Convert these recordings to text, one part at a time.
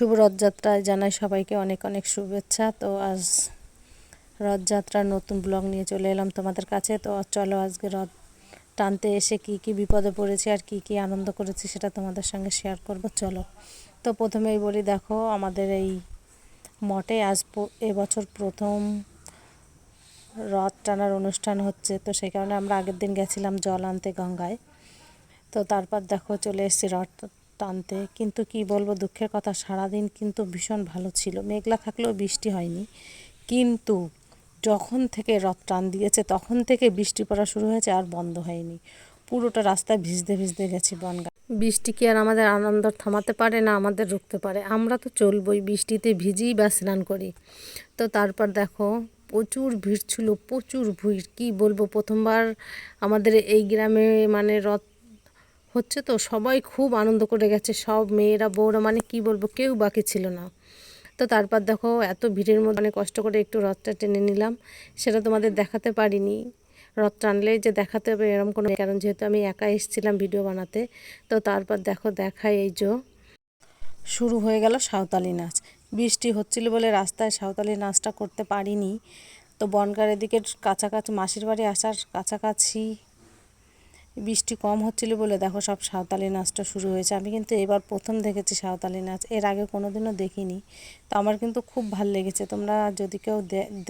শুভ রথযাত্রায় জানাই সবাইকে অনেক অনেক শুভেচ্ছা। তো আজ রথযাত্রার নতুন ব্লগ নিয়ে চলে এলাম তোমাদের কাছে। তো চলো আজকে রথ টানতে এসে কি কি বিপদে পড়েছি আর কি কি আনন্দ করেছি সেটা তোমাদের সঙ্গে শেয়ার করব। চলো। তো প্রথমেই বলি, দেখো আমাদের এই মঠে আজ এবছর প্রথম রথ টানার অনুষ্ঠান হচ্ছে। তো সেই কারণে আমরা আগের দিন গেছিলাম জল আনতে গঙ্গায়। তো তারপর দেখো চলে এসেছি রথ টানতে, কিন্তু কি বলব, দুঃখের কথা, সারাদিন কিন্তু ভীষণ ভালো ছিল। মেঘলা থাকলেও বৃষ্টি হয়নি। কিন্তু যখন থেকে রথ টান দিয়েছে, তখন থেকে বৃষ্টি পড়া শুরু হয়েছে আর বন্ধ হয়নি। পুরোটা রাস্তায় ভিজতে ভিজতে গেছি বনগা। বৃষ্টি কি আর আমাদের আনন্দ থামাতে পারে না আমাদের রুখতে পারে? আমরা তো চলবই, বৃষ্টিতে ভিজিই বা স্নান করি। তো তারপর দেখো, প্রচুর ভিড় ছিল, প্রচুর ভিড়। কি বলব, প্রথমবার আমাদের এই গ্রামে মানে রথ হচ্ছে তো সবাই খুব আনন্দ করে গেছে, সব মেয়েরা, বউরা মানে কি বলব, কেউ বাকি ছিল না। তো তারপর দেখো এত ভিড়ের মধ্যে অনেক কষ্ট করে একটু রথটা টেনে নিলাম, সেটা তোমাদের দেখাতে পারিনি। রথ টানলেই যে দেখাতে হবে এরকম কোনো কারণ যেহেতু আমি একা এসেছিলাম ভিডিও বানাতে, তো তারপর দেখো দেখাই এই যে। শুরু হয়ে গেল সাঁওতালি নাচ। বৃষ্টি হচ্ছিল বলে রাস্তায় সাঁওতালি নাচটা করতে পারিনি। তো বনগার এদিকে কাছাকাছি মাসির বাড়ি আসার কাছাকাছি বৃষ্টি কম হচ্ছিল বলে দেখো সব সাঁওতালি নাচটা শুরু হয়েছে। আমি কিন্তু এবার প্রথম দেখেছি সাঁওতালি নাচ, এর আগে কোনোদিনও দেখিনি। তো আমার কিন্তু খুব ভালো লেগেছে। তোমরা যদি কেউ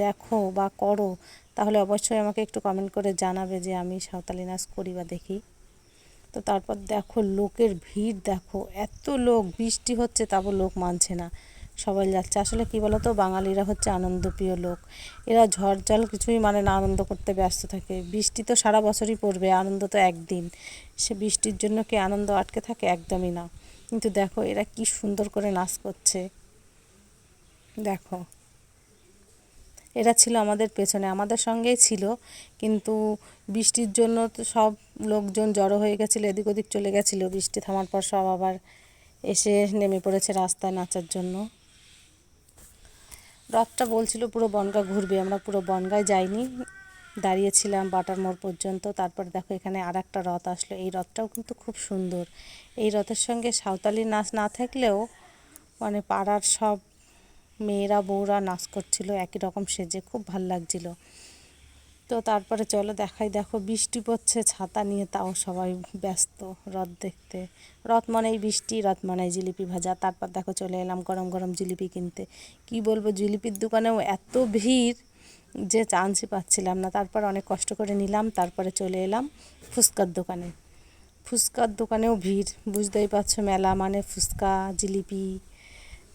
দেখো বা করো, তাহলে অবশ্যই আমাকে একটু কমেন্ট করে জানাবে যে আমি সাঁওতালি নাচ করি বা দেখি। তো তারপর দেখো লোকের ভিড় দেখো, এত লোক, বৃষ্টি হচ্ছে তারপর লোক মানছে না। সবাই যাচ্ছে। আসলে কি বলতো, বাঙালিরা হচ্ছে আনন্দপ্রিয় লোক। এরা ঝড় জল কিছুই মানে না আনন্দ করতে ব্যস্ত থাকে। বৃষ্টি তো সারা বছরই পড়বে, আনন্দ তো একদিন। সে বৃষ্টির জন্য কি আনন্দ আটকে থাকে? একদমই না। কিন্তু দেখো, এরা কি সুন্দর করে নাচ করছে। দেখো। এরা ছিল আমাদের পেছনে, আমাদের সঙ্গেই ছিল। কিন্তু বৃষ্টির জন্য তো সব লোকজন জড়ো হয়ে গেছিল, এদিক ওদিক চলে গেছিল। বৃষ্টি থামার পর সব আবার এসে নেমে পড়েছে রাস্তায় নাচার জন্য। রথটা বলছিল পুরো বনগা ঘুরবে, আমরা পুরো বনগায় যাইনি, দাঁড়িয়েছিলাম বাটার মোড় পর্যন্ত, তারপর দেখো এখানে আর একটা রথ আসলো, এই রথটাও কিন্তু খুব সুন্দর। এই রথের সঙ্গে সাঁওতালি নাচ না থাকলেও মানে পাড়ার সব মেয়েরা, বউরা নাচ করছিল, একই রকম সেজে, খুব ভালো লাগছিল। তো তারপরে চলো দেখাই। দেখো বৃষ্টি পড়ছে, ছাতা নিয়ে তাও সবাই ব্যস্ত রথ দেখতে। রথ মানেই বৃষ্টি, রথ মানেই জিলিপি ভাজা। তারপর দেখো চলে এলাম গরম গরম জিলিপি কিনতে। কি বলব, জিলিপির দোকানেও এত ভিড় যে চান্সই পাচ্ছিলাম না। তারপর অনেক কষ্ট করে নিলাম, তারপরে চলে এলাম ফুচকার দোকানে। ফুচকার দোকানেও ভিড়, বুঝতেই পারছ মেলা মানে ফুচকা, জিলিপি,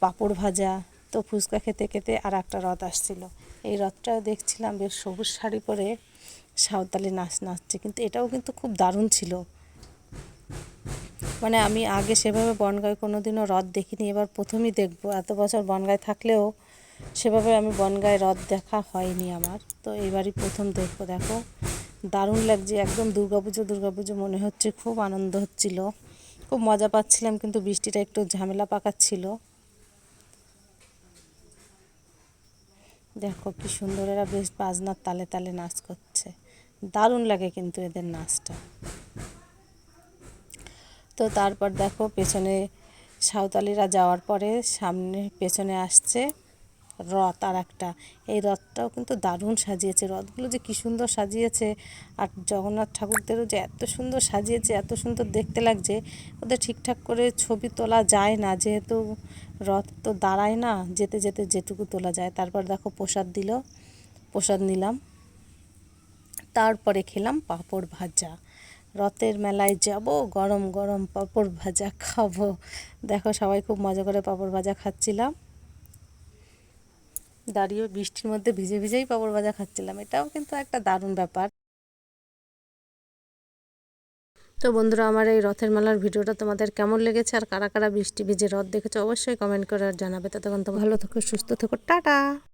পাঁপড় ভাজা। তো ফুচকা খেতে খেতে আর একটা রথ আসছিল। এই রথটাও দেখছিলাম বেশ সবুজ শাড়ি পরে সাঁওতালি নাচ নাচছে, কিন্তু এটাও কিন্তু খুব দারুণ ছিল। মানে আমি আগে সেভাবে বনগাঁয় কোনো দিনও রথ দেখিনি, এবার প্রথমই দেখব। এত বছর বনগাঁয় থাকলেও সেভাবে আমি বনগাঁয় রথ দেখা হয়নি আমার। তো এবারই প্রথম দেখব, দেখো। দারুণ লাগছে, একদম দুর্গাপুজো দুর্গাপুজো মনে হচ্ছে, খুব আনন্দ হচ্ছিল। খুব মজা পাচ্ছিলাম, কিন্তু বৃষ্টিটা একটু ঝামেলা পাকাচ্ছিল। দেখো কি সুন্দর এরা বেশ বাজনার তালে তালে নাচ করছে। দারুণ লাগে কিন্তু এদের নাচটা। তো তারপর দেখো পেছনে সাঁওতালিরা যাওয়ার পরে সামনে পেছনে আসছে। রথ আর একটা। এই রথটাও কিন্তু দারুণ সাজিয়েছে। রথগুলো যে কী সুন্দর সাজিয়েছে আর জগন্নাথ ঠাকুরদেরও যে এত সুন্দর সাজিয়েছে, এত সুন্দর দেখতে লাগছে, ওদের ঠিকঠাক করে ছবি তোলা যায় না। যেহেতু রথ তো দাঁড়ায় না, যেতে যেতে যেটুকু তোলা যায়। তারপর দেখো প্রসাদ দিল, প্রসাদ নিলাম। তারপরে খেলাম পাঁপড় ভাজা। রথের মেলায় যাব, গরম গরম পাঁপড় ভাজা খাব। দেখো সবাই খুব মজা করে পাঁপড় ভাজা খাচ্ছিলাম। দাঁড়িয়ে বৃষ্টির মধ্যে ভিজে ভিজেই পাপড় ভাজা খাচ্ছিলাম। এটাও কিন্তু একটা দারুণ ব্যাপার। তো বন্ধুরা, আমার এই রথের মেলার ভিডিওটা তোমাদের কেমন লেগেছে আর কারা কারা বৃষ্টি ভিজে রথ দেখেছ অবশ্যই কমেন্ট করে জানাবে। ততক্ষণ তো ভালো থেকো, সুস্থ থেকো, টাটা!